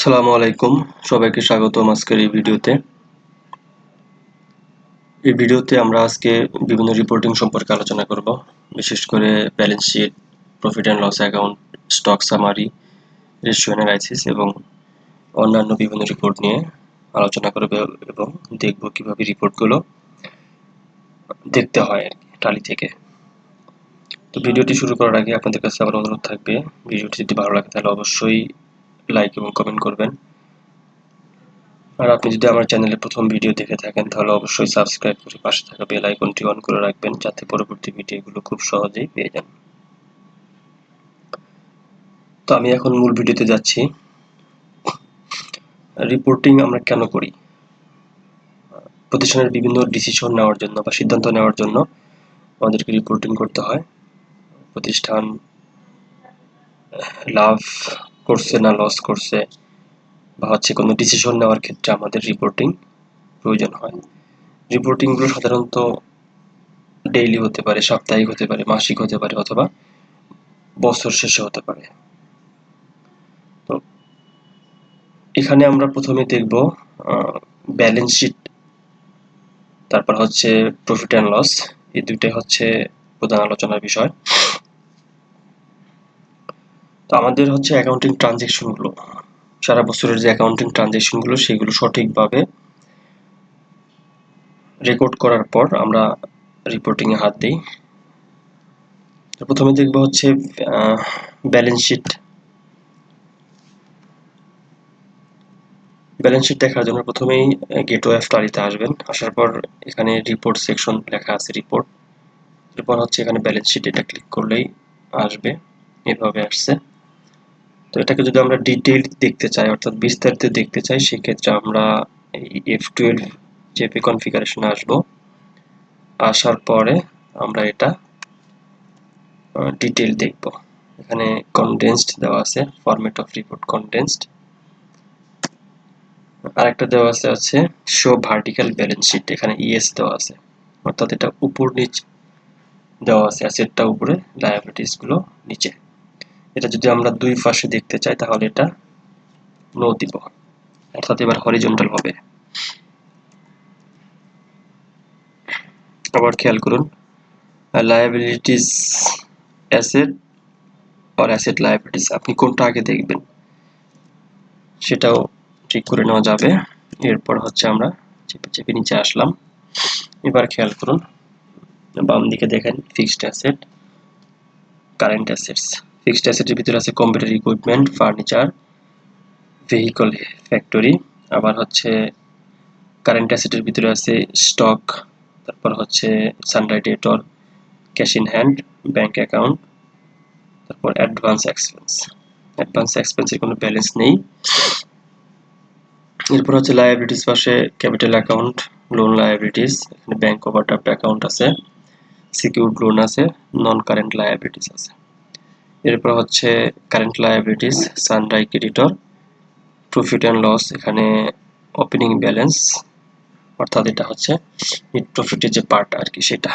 আসসালামু আলাইকুম। সবাইকে স্বাগতম আজকের এই ভিডিওতে। এই ভিডিওতে আমরা আজকে বিভিন্ন রিপোর্টিং সম্পর্কে আলোচনা করব, বিশেষ করে balance sheet profit and loss account stock summary ratio analysis এবং অন্যান্য বিভিন্ন রিপোর্ট নিয়ে আলোচনা করব এবং দেখব কীভাবে রিপোর্টগুলো দেখতে হয় আর কি, টালি থেকে। তো ভিডিওটি শুরু করার আগে আপনাদের কাছে আমার অনুরোধ থাকবে, ভিডিওটি যদি ভালো লাগে তাহলে অবশ্যই লাইক এবং কমেন্ট করবেন। আর আপনি যদি আমার চ্যানেলে প্রথম ভিডিও দেখে থাকেন, তাহলে অবশ্যই সাবস্ক্রাইব করে পাশে থাকা বেল আইকনটি অন করে রাখবেন, যাতে পরবর্তী ভিডিওগুলো খুব সহজেই পেয়ে যান। তো আমি এখন মূল ভিডিওতে যাচ্ছি। রিপোর্টিং আমরা কেন করি? প্রতিষ্ঠানের বিভিন্ন ডিসিশন নেওয়ার জন্য বা সিদ্ধান্ত নেওয়ার জন্য আমাদেরকে রিপোর্টিং করতে হয়। প্রতিষ্ঠান, লাভ করছে না লস করছে বা হচ্ছে কোনো ডিসিশন নেওয়ার ক্ষেত্রে আমাদের রিপোর্টিং প্রয়োজন হয়। রিপোর্টিংগুলো সাধারণত ডেইলি হতে পারে, সাপ্তাহিক হতে পারে, মাসিক হতে পারে অথবা বছর শেষে হতে পারে। তো এখানে আমরা প্রথমে দেখব ব্যালেন্স শিট তারপর হচ্ছে প্রফিট অ্যান্ড লস এই দুইটাই হচ্ছে প্রধান আলোচনার বিষয়। আমাদের হচ্ছে অ্যাকাউন্টিং ট্রানজেকশনগুলো সারা বছরের যে অ্যাকাউন্টিং ট্রানজেকশনগুলো সেগুলো সঠিকভাবে রেকর্ড করার পর আমরা রিপোর্টিংয়ে হাত দিই। প্রথমে দেখব হচ্ছে ব্যালেন্স শিট ব্যালেন্স শিট দেখার জন্য প্রথমেই গেটওয়ে অফ টালিতে আসবেন। আসার পর এখানে রিপোর্ট সেকশন লেখা আছে রিপোর্ট এরপর হচ্ছে এখানে ব্যালেন্স শিট এটা ক্লিক করলেই আসবে, এভাবে আসছে। তো এটাকে যদি আমরা ডিটেইল দেখতে চাই, অর্থাৎ বিস্তারিত দেখতে চাই, সেক্ষেত্রে আমরা এই এফ টুয়েলভ জেপি কনফিগারেশনে আসব। আসার পরে আমরা এটা ডিটেইল দেখব। এখানে কনডেন্সড দেওয়া আছে ফরম্যাট অফ রিপোর্ট কনডেন্সড আরেকটা দেওয়া আছে আছে শো ভার্টিক্যাল ব্যালেন্স শিট এখানে ইএস দেওয়া আছে। অর্থাৎ এটা উপর নিচ দেওয়া আছে অ্যাসেটটা উপরে লায়াবিলিটিসগুলো নিচে। এটা যদি আমরা দুই পাশে দেখতে চাই, তাহলে এটা নো দিব। অর্থাৎ এবার হরিজন্টাল হবে। আবার খেয়াল করুন লায়াবিলিটিস অ্যাসেট আর অ্যাসেট লায়াবিলিটিস আপনি কোনটা আগে দেখবেন? সেটাও ঠিক করে নেওয়া যাবে। এরপর হচ্ছে আমরা চেপে চেপে নিচে আসলাম। এবার খেয়াল করুন বাম দিকে দেখেন fixed asset current assets fixed অ্যাসেটের ভিতরে আছে computer equipment furniture vehicle factory আবার হচ্ছে কারেন্ট অ্যাসেটের ভিতরে আছে স্টক তারপর হচ্ছে sundry debtor cash in hand bank account তারপর অ্যাডভান্স এক্সপেন্স অ্যাডভান্স এক্সপেন্সের কোনো ব্যালেন্স নেই। এরপর হচ্ছে লায়াবিলিটিস পাশে ক্যাপিটাল অ্যাকাউন্ট লোন লায়াবিলিটিস এখানে ব্যাংক ওভারড্রাফট অ্যাকাউন্ট আছে সিকিউরড লোন আছে নন কারেন্ট লায়াবিলিটিস আছে। এরপর হচ্ছে current liabilities sundry creditor profit and loss এখানে ওপেনিং ব্যালেন্স অর্থাৎ এটা হচ্ছে নেট প্রফিটের যে পার্ট আর কি সেটা।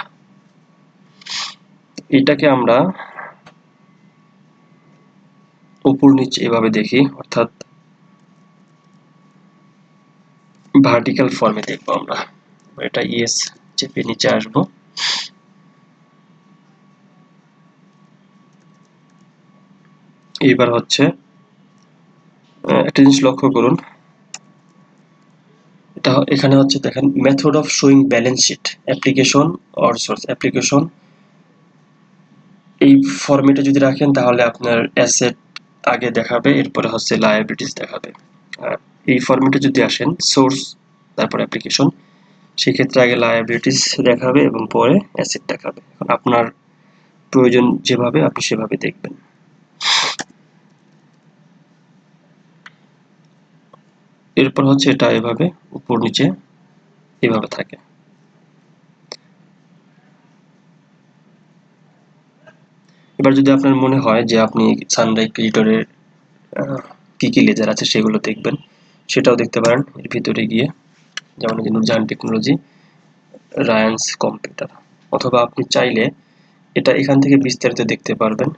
এটাকে আমরা উপর নিচে এভাবে দেখি, অর্থাৎ ভার্টিক্যাল ফর্মে দেখব আমরা। এটা ইএস চেপে নিচে আসব। এইবার হচ্ছে একটা জিনিস লক্ষ্য করুন। এটা এখানে হচ্ছে দেখেন method of showing balance sheet application or source application এই ফরম্যাটে যদি রাখেন, তাহলে আপনার অ্যাসেট আগে দেখাবে, এরপরে হচ্ছে লায়াবিলিটিস দেখাবে। আর এই ফরম্যাটে যদি আসেন সোর্স তারপর অ্যাপ্লিকেশন সেক্ষেত্রে আগে লায়াবিলিটিস দেখাবে এবং পরে অ্যাসেট দেখাবে। আপনার প্রয়োজন যেভাবে, আপনি সেভাবে দেখবেন। এরপর হচ্ছে এটা এভাবে উপর নিচে এভাবে থাকে। এবার যদি আপনার মনে হয় যে আপনি সানরাইজ ক্রিয়েটরের কি কি লেজার আছে সেগুলো দেখবেন, সেটাও দেখতে পারেন। এর ভিতরে গিয়ে যেমন যে টেকনোলজি রায়ান্স কম্পিউটার অথবা আপনি চাইলে এটা এখান থেকে বিস্তারিত দেখতে পারবেন।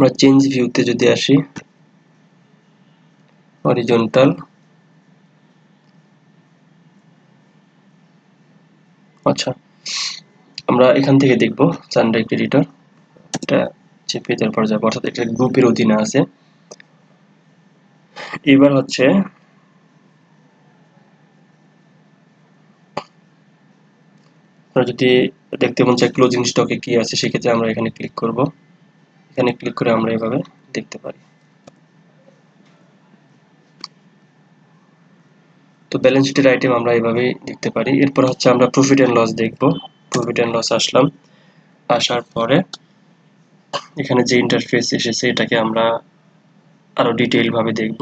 আমরা চেঞ্জ ভিউতে যদি আসি হরিজন্টাল আচ্ছা আমরা এখান থেকে দেখব সানড্রাইভ এডিটর এটা চেপে তারপর যাব, অর্থাৎ এটা গ্রুপের অধীনে আছে। এবার হচ্ছে যদি দেখতে মন চাই ক্লোজিং স্টকে কি আছে, সেক্ষেত্রে আমরা এখানে ক্লিক করব। এখানে ক্লিক করে আমরা এভাবে দেখতে পারি। তো ব্যালেন্স শিটের আইটেম আমরা এভাবে দেখতে পারি। এরপর হচ্ছে আমরা প্রফিট অ্যান্ড লস দেখব। প্রফিট অ্যান্ড লস আসলাম। আসার পরে এখানে যে ইন্টারফেস এসেছে, এটাকে আমরা আরও ডিটেইল ভাবে দেখব।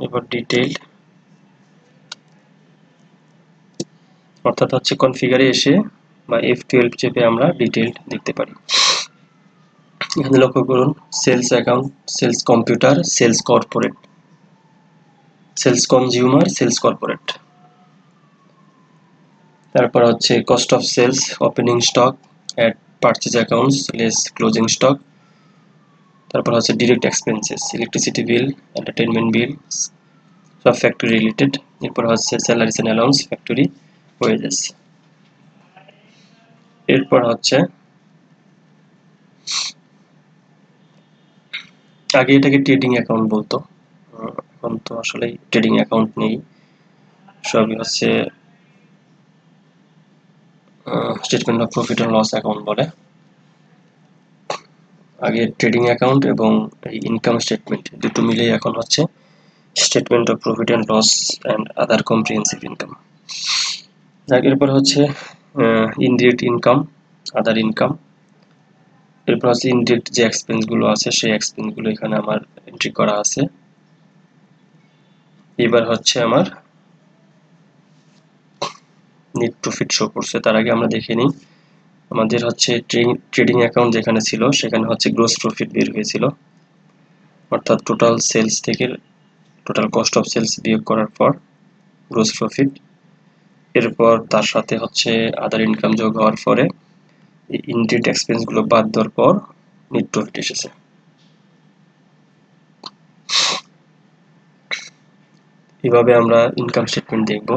এবার ডিটেইল অর্থাৎ হচ্ছে কনফিগারে এসে বা এফ টুয়েলভ চেপে আমরা ডিটেইল দেখতে পারি। এখানে লক্ষ্য করুন sales account sales computer sales corporate sales consumer sales corporate তারপর হচ্ছে cost of sales opening stock add purchase accounts less closing stock তারপর হচ্ছে direct expenses electricity bill entertainment bill সব ফ্যাক্টরি রিলেটেড এরপর হচ্ছে salaries and allowance factory wages এরপর হচ্ছে, আগে এটাকে ট্রেডিং অ্যাকাউন্ট বলতো। এখন তো আসলে ট্রেডিং অ্যাকাউন্ট নেই। সবই হচ্ছে statement of profit and loss account বলে। আগে ট্রেডিং অ্যাকাউন্ট এবং ইনকাম স্টেটমেন্ট দুটো মিলেই এখন হচ্ছে statement of profit and loss and other comprehensive income এরপর হচ্ছে ইনডিরেক্ট ইনকাম আদার ইনকাম এরপর হচ্ছে ইনডিরেক্ট যে এক্সপেন্সগুলো আছে, সেই এক্সপেন্সগুলো এখানে আমার এন্ট্রি করা আছে। এবার হচ্ছে আমার নেট প্রফিট শো করছে। তার আগে আমরা দেখে নিই, আমাদের হচ্ছে ট্রেডিং অ্যাকাউন্ট যেখানে ছিল, সেখানে হচ্ছে গ্রোস প্রফিট বের হয়েছিল। অর্থাৎ টোটাল সেলস থেকে টোটাল কস্ট অফ সেলস বিয়োগ করার পর গ্রোস প্রফিট এরপর তার সাথে হচ্ছে আদার ইনকাম যোগ হওয়ার পরে ইনডিরেক্ট এক্সপেন্সগুলো বাদ দেওয়ার পর নেট প্রফিট এসেছে। এভাবে আমরা ইনকাম স্টেটমেন্ট দেখব।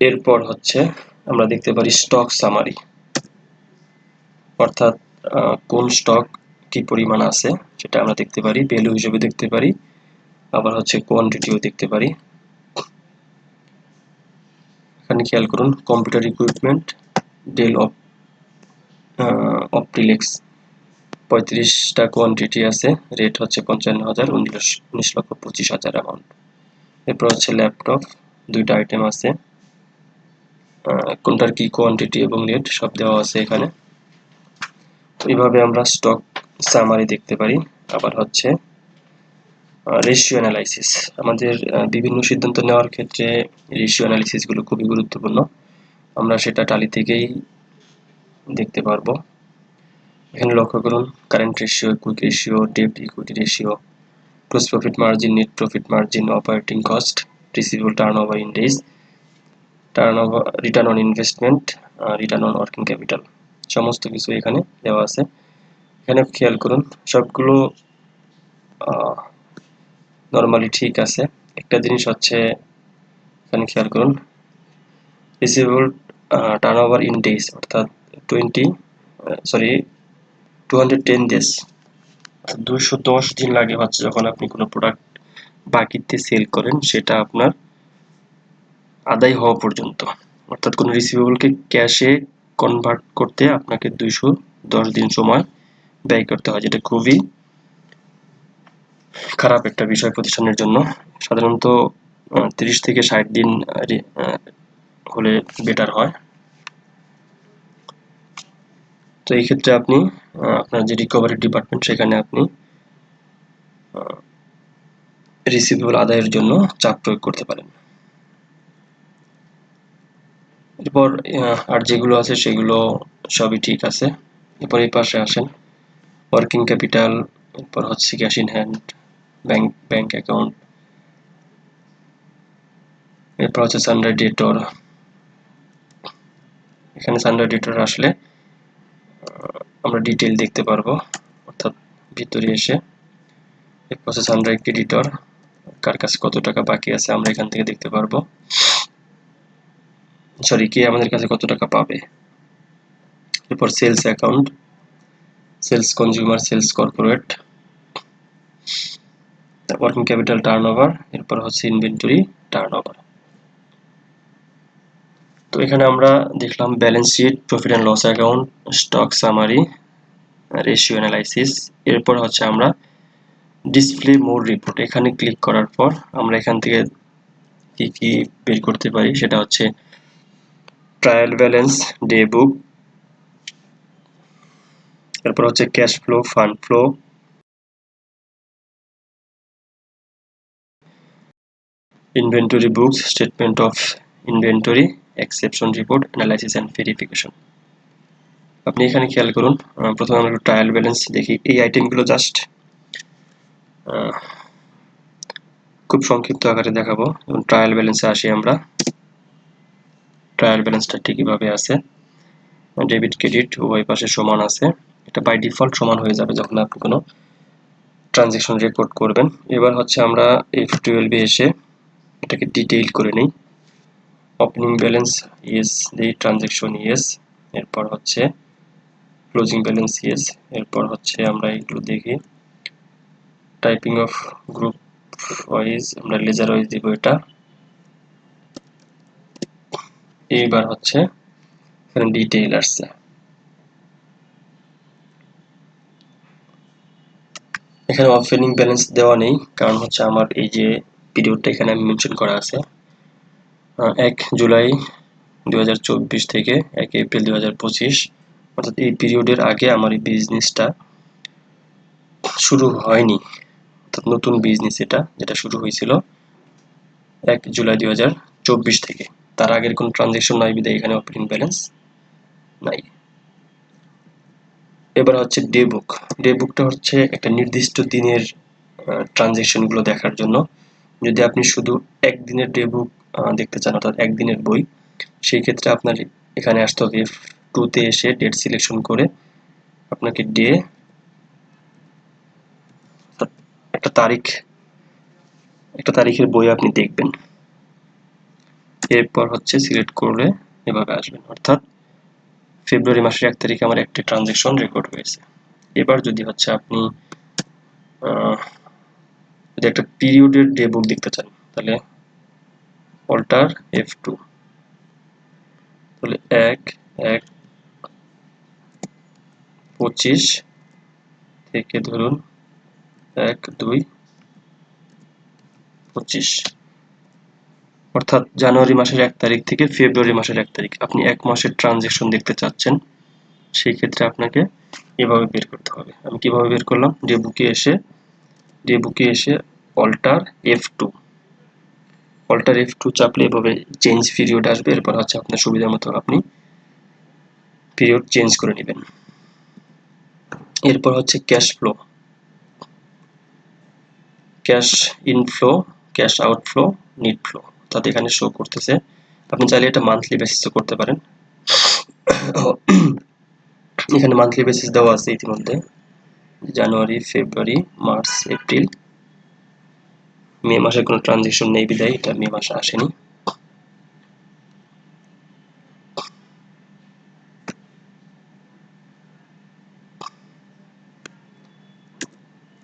এরপর হচ্ছে আমরা দেখতে পারি স্টক সামারি অর্থাৎ কোন স্টক কি পরিমাণ আছে সেটা আমরা দেখতে পারি ভ্যালু হিসেবে দেখতে পারি, আবার হচ্ছে কোয়ান্টিটিও দেখতে পারি। এখানে খেয়াল করুন computer equipment Dell of OptiPlex পঁয়ত্রিশটা কোয়ান্টিটি আছে রেট হচ্ছে পঞ্চান্ন হাজার, উনিশ উনিশ লক্ষ পঁচিশ হাজার অ্যামাউন্ট এরপর হচ্ছে ল্যাপটপ দুইটা আইটেম আছে। কোনটার কি কোয়ান্টিটি এবং রেট সব দেওয়া আছে এখানে। এইভাবে আমরা স্টক সামারি দেখতে পারি। আবার হচ্ছে রেশিও অ্যানালাইসিস আমাদের বিভিন্ন সিদ্ধান্ত নেওয়ার ক্ষেত্রে রেশিও অ্যানালাইসিসগুলো খুবই গুরুত্বপূর্ণ। আমরা সেটা টালি থেকেই দেখতে পারব। এখানে লক্ষ্য করুন current ratio quick ratio ডেপ্ট equity ratio gross profit margin, net profit margin, operating cost, receivable turnover index turnover return on investment return on working capital সমস্ত কিছু এখানে দেওয়া আছে। এখানে খেয়াল করুন, সবগুলো নর্মালি ঠিক আছে। একটা জিনিস হচ্ছে, এখানে খেয়াল করুন। Receivable turnover in days অর্থাৎ twenty sorry two hundred ten days দুশো দশ দিন লাগে হচ্ছে যখন আপনি কোনো প্রোডাক্ট বাকিতে সেল করেন, সেটা আপনার আদায় হওয়া পর্যন্ত। অর্থাৎ কোনো রিসিভেবলকে ক্যাশে কনভার্ট করতে আপনাকে দুইশো দশ দিন সময় ব্যয় করতে হয়, যেটা খুবই খারাপ একটা বিষয় প্রতিষ্ঠানের জন্য। সাধারণত তিরিশ থেকে ষাট দিন হলে বেটার হয়। তো এই ক্ষেত্রে আপনি আপনার যে রিকভারি ডিপার্টমেন্ট সেখানে আপনি রিসিভেবল আদায়ের জন্য চাপ প্রয়োগ করতে পারেন। এরপর আর যেগুলো আছে সেগুলো সবই ঠিক আছে। এরপর এই পাশে আসেন। ওয়ার্কিং ক্যাপিটাল এরপর হচ্ছে cash in hand bank bank account এরপর হচ্ছে সানডে ডেটর এখানে সানডার এডিটর আসলে আমরা ডিটেল দেখতে পারব, অর্থাৎ ভিতরে এসে এই প্রসেস আন্ডার এডিটর কার কাছে কত টাকা বাকি আছে আমরা এখান থেকে দেখতে পারব। সরি কে আমাদের কাছে কত টাকা পাবে? এরপর sales account sales consumer sales corporate working capital turnover এরপর হচ্ছে ইনভেন্টরি টার্ন ওভার তো এখানে আমরা দেখলাম balance sheet profit and loss account stock summary ratio analysis এরপর হচ্ছে আমরা ডিসপ্লে মোড রিপোর্ট এখানে ক্লিক করার পর আমরা এখান থেকে কি কি বের করতে পারি? সেটা হচ্ছে ট্রায়াল ব্যালেন্স ডে বুক এরপর হচ্ছে cash flow fund flow inventory books statement of inventory exception report analysis and verification আপনি এখানে খেয়াল করুন প্রথমে আমরা ট্রায়াল ব্যালেন্স দেখি। এই আইটেমগুলো জাস্ট খুব সংক্ষিপ্ত আকারে দেখাবো। এবং ট্রায়াল ব্যালেন্সে আসি আমরা। ট্রায়াল ব্যালেন্সটা ঠিকইভাবে আছে। ডেবিট ক্রেডিট উভয় পাশে সমান আছে। এটা বাই ডিফল্ট সমান হয়ে যাবে যখন আপনি কোনো ট্রানজেকশন রেকর্ড করবেন। এবার হচ্ছে আমরা এফ টুয়েলভে এসে এটাকে ডিটেইল করে নিই। ওপেনিং ব্যালেন্স ইয়েস দিই ট্রানজেকশন ইয়েস এরপর হচ্ছে ক্লোজিং ব্যালেন্স ইয়েস এরপর হচ্ছে আমরা এগুলো দেখি। টাইপিং অফ গ্রুপ ওয়াইজ আমরা লেজার ওয়াইজ দিব এটা। এইবার হচ্ছে এখানে ডিটেইল আসছে। এখানে ওপেনিং ব্যালেন্স দেওয়া নেই, কারণ হচ্ছে আমার এই যে পিরিয়ডটা এখানে মেনশন করা আছে। এক জুলাই দু হাজার চব্বিশ থেকে এক এপ্রিল দু হাজার পঁচিশ, অর্থাৎ এই পিরিয়ডের আগে আমার এই বিজনেসটা শুরু হয়নি। অর্থাৎ নতুন বিজনেস এটা, যেটা শুরু হয়েছিল এক জুলাই দু হাজার চব্বিশ থেকে। তার আগের কোনো ট্রানজেকশন নাই বিদায় এখানে ওপেনিং ব্যালেন্স নাই। এবার হচ্ছে ডে বুক ডে বুকটা হচ্ছে একটা নির্দিষ্ট দিনের ট্রানজেকশনগুলো দেখার জন্য। যদি আপনি শুধু একদিনের ডে বুক দেখতে চান, অর্থাৎ একদিনের বই, সেই ক্ষেত্রে আপনার এখানে আসতে হবে এফ টুতে এসে ডেট সিলেকশন করে আপনাকে ডে একটা তারিখ, একটা তারিখের বই আপনি দেখবেন। এরপর হচ্ছে সিলেক্ট করলে এভাবে আসবেন। অর্থাৎ ফেব্রুয়ারি মাসের এক তারিখে আমার একটি ট্রানজেকশন রেকর্ড হয়েছে। এবার যদি হচ্ছে আপনি যদি একটা পিরিয়ডের ডে বুক দেখতে চান তাহলে অল্টার এফ টু তাহলে এক এক, পঁচিশ থেকে ধরুন এক, দুই, পঁচিশ। অর্থাৎ জানুয়ারি মাসের এক তারিখ থেকে ফেব্রুয়ারি মাসের এক তারিখ। আপনি এক মাসের ট্রানজেকশন দেখতে চাচ্ছেন, সেই ক্ষেত্রে আপনাকে এভাবে বের করতে হবে। আমি কীভাবে বের করলাম? ডে বুকে এসে ডে বুকে এসে alter F two alter F two চাপলে এভাবে চেঞ্জ পিরিয়ড আসবে, এরপর হচ্ছে আপনার সুবিধা মতো আপনি পিরিয়ড চেঞ্জ করে নেবেন। এরপর হচ্ছে cash flow cash inflow cash outflow net flow অর্থাৎ এখানে শো করতেছে। আপনি চাইলে এটা মান্থলি বেসিসও করতে পারেন। এখানে মান্থলি বেসিস দেওয়া আছে ইতিমধ্যে। জানুয়ারি, ফেব্রুয়ারি, মার্চ, এপ্রিল। মে মাসে কোনো ট্রানজেকশন নেই বিদায়, এটা মে মাসে আসেনি।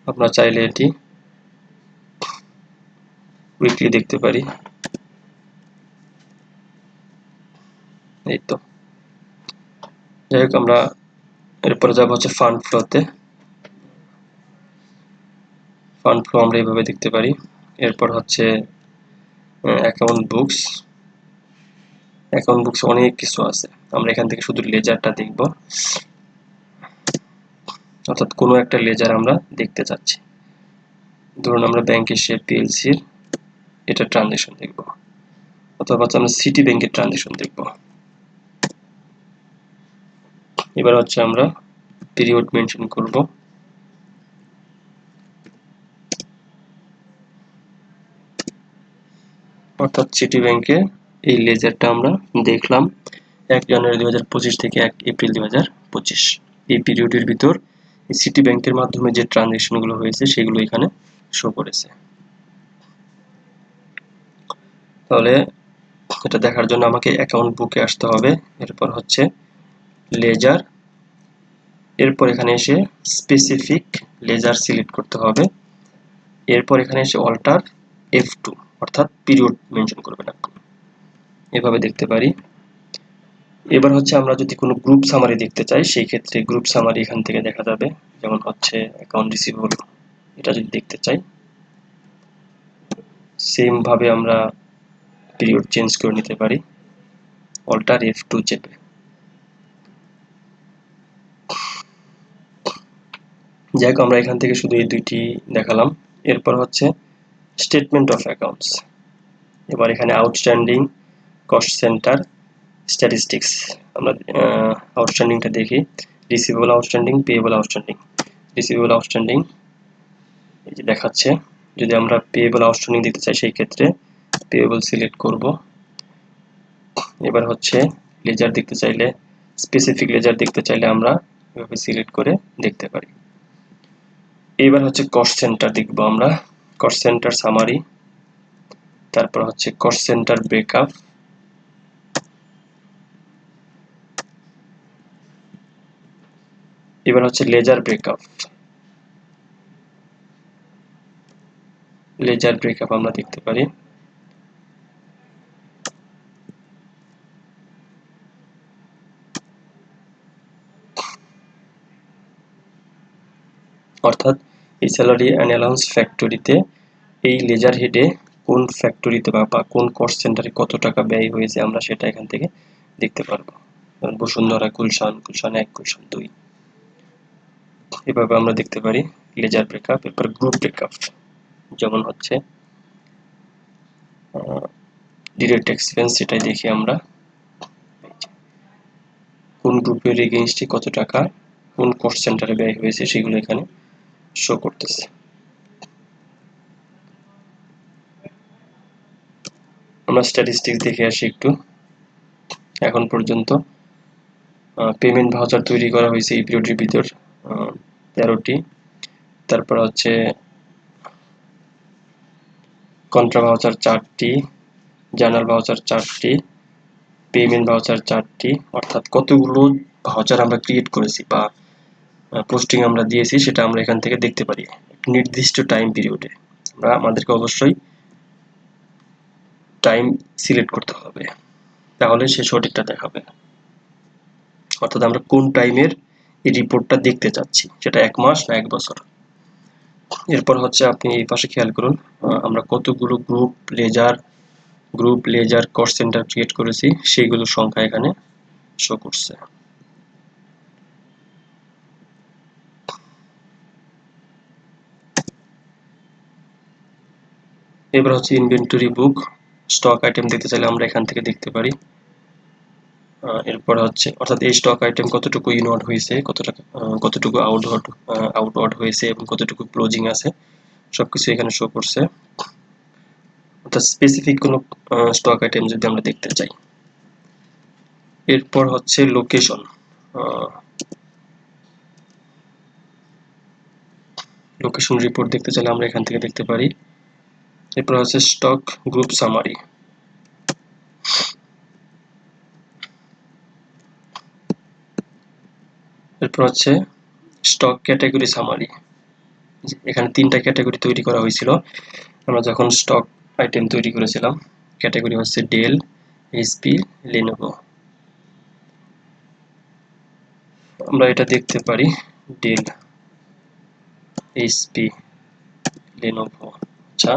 আপনারা চাইলে এটি উইকলি দেখতে পারি। এই তো। যাই হোক, আমরা এরপরে যাব হচ্ছে ফান্ড ফ্লোতে ফান্ড ফ্লো আমরা এইভাবে দেখতে পারি। এরপর হচ্ছে অ্যাকাউন্ট বুকস অ্যাকাউন্ট বুকস অনেক কিছু আছে। আমরা এখান থেকে শুধু লেজারটা দেখব। অর্থাৎ কোনো একটা লেজার আমরা দেখতে চাচ্ছি। ধরুন আমরা ব্যাংক এসে পিএলসির এটা ট্রানজেকশন দেখব। অথবা আমরা সিটি ব্যাংকের ট্রানজেকশন দেখব। এবার হচ্ছে আমরা পিরিয়ড মেনশন করব। অর্থাৎ সিটি ব্যাংকে এই লেজারটা আমরা দেখলাম এক জানুয়ারি দুই হাজার পঁচিশ থেকে এক এপ্রিল দুই হাজার পঁচিশ। এই পিরিয়ডের ভিতর সিটি ব্যাংকের মাধ্যমে যে ট্রানজেকশনগুলো হয়েছে সেগুলো এখানে শো করেছে। তাহলে এটা দেখার জন্য আমাকে অ্যাকাউন্ট বুকে আসতে হবে। এরপর হচ্ছে লেজার এরপর এখানে এসে স্পেসিফিক লেজার সিলেক্ট করতে হবে। এরপর এখানে এসে অল্টার এফ টু অর্থাৎ পিরিয়ড মেনশন করবেন আপনি। এভাবে দেখতে পারি। এবার হচ্ছে আমরা যদি কোনো গ্রুপ সামারি দেখতে চাই, সেই ক্ষেত্রে গ্রুপ সামারি এখান থেকে দেখা যাবে। যেমন হচ্ছে অ্যাকাউন্ট রিসিভেবল এটা যদি দেখতে চাই। সেম ভাবে আমরা পিরিয়ড চেঞ্জ করে নিতে পারি। অল্টার এফ টু চেপে যাই আমরা এখান থেকে শুধু এই দুইটি দেখালাম। এরপর হচ্ছে স্টেটমেন্ট অফ অ্যাকাউন্টস এবার এখানে আউটস্ট্যান্ডিং কস্ট সেন্টার স্ট্যাটিস্টিক্স আমরা আউটস্ট্যান্ডিংটা দেখি। Receivable outstanding payable outstanding receivable outstanding এই যে দেখাচ্ছে। যদি আমরা পেয়েবল আউটস্ট্যান্ডিং দিতে চাই সেই ক্ষেত্রে পেয়েবল সিলেক্ট করব। এবার হচ্ছে লেজার দেখতে চাইলে স্পেসিফিক লেজার দেখতে চাইলে আমরা এভাবে সিলেক্ট করে দেখতে পারি। এবার হচ্ছে কস্ট সেন্টার দেখব আমরা। কস্ট সেন্টার সামারি তারপর হচ্ছে কস্ট সেন্টার ব্রেকআপ এবার হচ্ছে লেজার ব্রেকআপ লেজার ব্রেকআপ আমরা দেখতে পারি। অর্থাৎ এই স্যালারি অ্যান্ড অ্যালাউন্স ফ্যাক্টরিতে এই লেজার হেডে কোন ফ্যাক্টরিতে বা কোন কস্ট সেন্টারে কত টাকা ব্যয় হয়েছে আমরা সেটা এখান থেকে দেখতে পারব। বসুন্ধরা, গুলশান গুলশান এক, গুলশান দুই। এভাবে আমরা দেখতে পারি লেজার ব্রেকআপ এরপর গ্রুপ ব্রেকআপ যেমন হচ্ছে ডিরেক্ট এক্সপেন্স সেটাই দেখি আমরা। কোন গ্রুপের এগেনস্টে কত টাকা, কোন কস্ট সেন্টারে ব্যয় হয়েছে সেগুলো এখানে শো করতেছে। আমরা স্ট্যাটিস্টিক্স দেখে আসি একটু। এখন পর্যন্ত পেমেন্ট ভাউচার তৈরি করা হয়েছে এই পিরিয়ডের ভিতর তেরোটি। তারপর হচ্ছে কন্ট্রা ভাউচার চারটি জার্নাল ভাউচার চারটি পেমেন্ট ভাউচার চারটি, অর্থাৎ কতগুলো ভাউচার আমরা ক্রিয়েট করেছি বা পোস্টিং আমরা দিয়েছি, সেটা আমরা এখান থেকে দেখতে পারি। নির্দিষ্ট টাইম পিরিয়ডে আমরা আমাদেরকে অবশ্যই টাইম সিলেক্ট করতে হবে। তাহলে সে সঠিকটা দেখাবে। অর্থাৎ আমরা কোন টাইমের এই রিপোর্টটা দেখতে চাচ্ছি, সেটা এক মাস না এক বছর? এরপর হচ্ছে আপনি এই পাশে খেয়াল করুন আমরা কতগুলো group ledger group ledger cost center create করেছি, সেইগুলোর সংখ্যা এখানে শো করছে। এবার হচ্ছে ইনভেন্টরি বুক স্টক আইটেম দেখতে চাইলে আমরা এখান থেকে দেখতে পারি। এরপর হচ্ছে, অর্থাৎ এই স্টক আইটেম কতটুকু ইনওয়ার্ড হয়েছে কতটুকু কতটুকু আউটওয়ার্ড আউটওয়ার্ড হয়েছে এবং কতটুকু ক্লোজিং আছে, সবকিছু এখানে শো করছে। অর্থাৎ স্পেসিফিক কোনো স্টক আইটেম যদি আমরা দেখতে চাই। এরপর হচ্ছে লোকেশন লোকেশন রিপোর্ট দেখতে চাইলে আমরা এখান থেকে দেখতে পারি। এরপর হচ্ছে স্টক গ্রুপ সামারি এরপর হচ্ছে স্টক ক্যাটাগরি সামারি এখানে তিনটা ক্যাটাগরি তৈরি করা হয়েছিল। আমরা যখন স্টক আইটেম তৈরি করেছিলাম ক্যাটাগরি হচ্ছে ডেল এইচপি লিনোভো আমরা এটা দেখতে পারি ডেল এইচপি লিনোভো আচ্ছা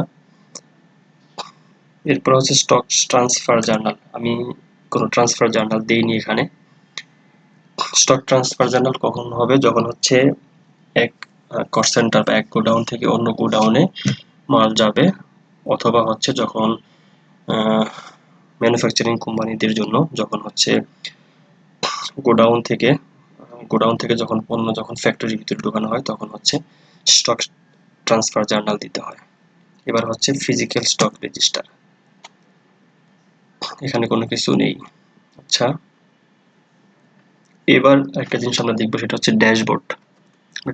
এরপর হচ্ছে স্টক ট্রান্সফার জার্নাল আমি কোনো ট্রান্সফার জার্নাল দেইনি এখানে। স্টক ট্রান্সফার জার্নাল কখন হবে? যখন হচ্ছে এক কস্ট সেন্টার বা এক গোডাউন থেকে অন্য গোডাউনে মাল যাবে, অথবা হচ্ছে যখন ম্যানুফ্যাকচারিং কোম্পানিদের জন্য যখন হচ্ছে গোডাউন থেকে গোডাউন থেকে যখন পণ্য যখন ফ্যাক্টরির ভিতরে ঢোকানো হয়, তখন হচ্ছে স্টক ট্রান্সফার জার্নাল দিতে হয়। এবার হচ্ছে ফিজিক্যাল স্টক রেজিস্টার এখানে কোনো কিছু নেই। আচ্ছা। এবার একটা জিনিস আমরা দেখব, সেটা হচ্ছে ড্যাশবোর্ড।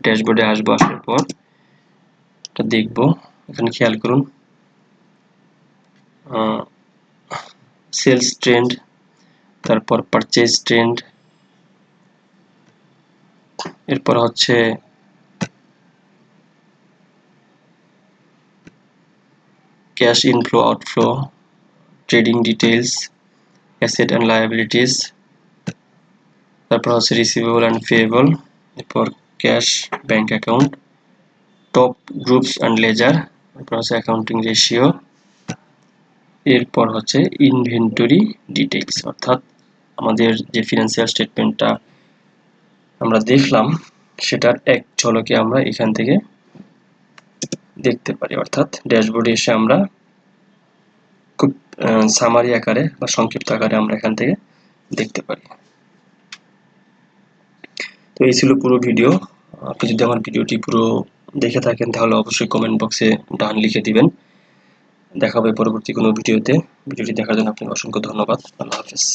ড্যাশবোর্ডে আসব, আসার পর এটা দেখব। এখানে খেয়াল করুন সেলস ট্রেন্ড, তারপর পারচেজ ট্রেন্ড, এরপর হচ্ছে cash inflow, outflow. Trading details asset and liabilities তারপর হচ্ছে রিসিভেবল অ্যান্ড পেয়েবল এরপর cash bank account top groups and ledger এরপর হচ্ছে অ্যাকাউন্টিং রেশিও এরপর হচ্ছে ইনভেন্টরি ডিটেলস অর্থাৎ আমাদের যে ফিনান্সিয়াল স্টেটমেন্টটা আমরা দেখলাম, সেটার এক ঝলকে আমরা এখান থেকে দেখতে পারি, অর্থাৎ ড্যাশবোর্ডে এসে আমরা খুব সামারি আকারে বা সংক্ষিপ্ত আকারে আমরা এখান থেকে দেখতে পারি। তো এই ছিল পুরো ভিডিও আপনি যদি আমার ভিডিওটি পুরো দেখে থাকেন, তাহলে অবশ্যই কমেন্ট বক্সে ডান লিখে দিবেন। দেখাবে পরবর্তী কোনো ভিডিওতে ভিডিওটি দেখার জন্য আপনাকে অসংখ্য ধন্যবাদ। আল্লাহ হাফেজ।